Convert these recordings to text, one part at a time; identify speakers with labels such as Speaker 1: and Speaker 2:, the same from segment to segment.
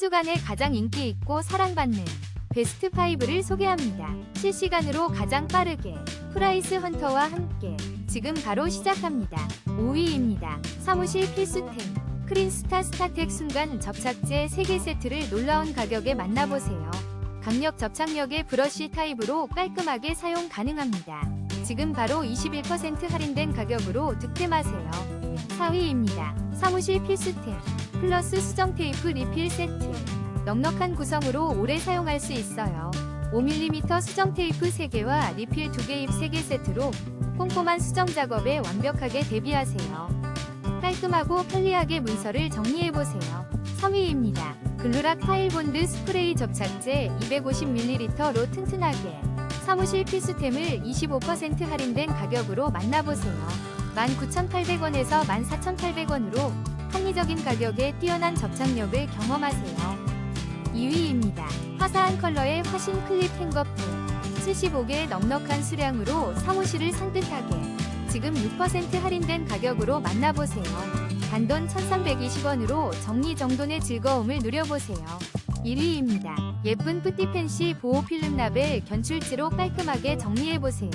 Speaker 1: 주간에 가장 인기 있고 사랑받는 베스트 5를 소개합니다. 실시간으로 가장 빠르게 프라이스 헌터와 함께 지금 바로 시작합니다. 5위입니다. 사무실 필수템 크린스타 스타텍 순간 접착제 3개 세트를 놀라운 가격에 만나보세요. 강력 접착력의 브러쉬 타입으로 깔끔하게 사용 가능합니다. 지금 바로 21% 할인된 가격으로 득템하세요. 4위입니다. 사무실 필수템 플러스 수정 테이프 리필 세트 넉넉한 구성으로 오래 사용할 수 있어요. 5mm 수정 테이프 3개와 리필 2개 입 3개 세트로 꼼꼼한 수정 작업에 완벽하게 대비하세요. 깔끔하고 편리하게 문서를 정리해보세요. 3위입니다. 글루락 타일 본드 스프레이 접착제 250ml로 튼튼하게 사무실 필수템을 25% 할인된 가격으로 만나보세요. 19,800원에서 14,800원으로 합리적인 가격에 뛰어난 접착력을 경험하세요. 2위입니다. 화사한 컬러의 화신 클립 행거품 75개의 넉넉한 수량으로 사무실을 산뜻하게 지금 6% 할인된 가격으로 만나보세요. 단돈 1320원으로 정리정돈의 즐거움을 누려보세요. 1위입니다. 예쁜 뿌띠펜시 보호 필름 라벨 견출지로 깔끔하게 정리해보세요.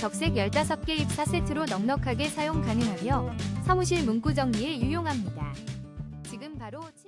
Speaker 1: 적색 15개 입 4세트로 넉넉하게 사용 가능하며 사무실 문구 정리에 유용합니다. 지금 바로 7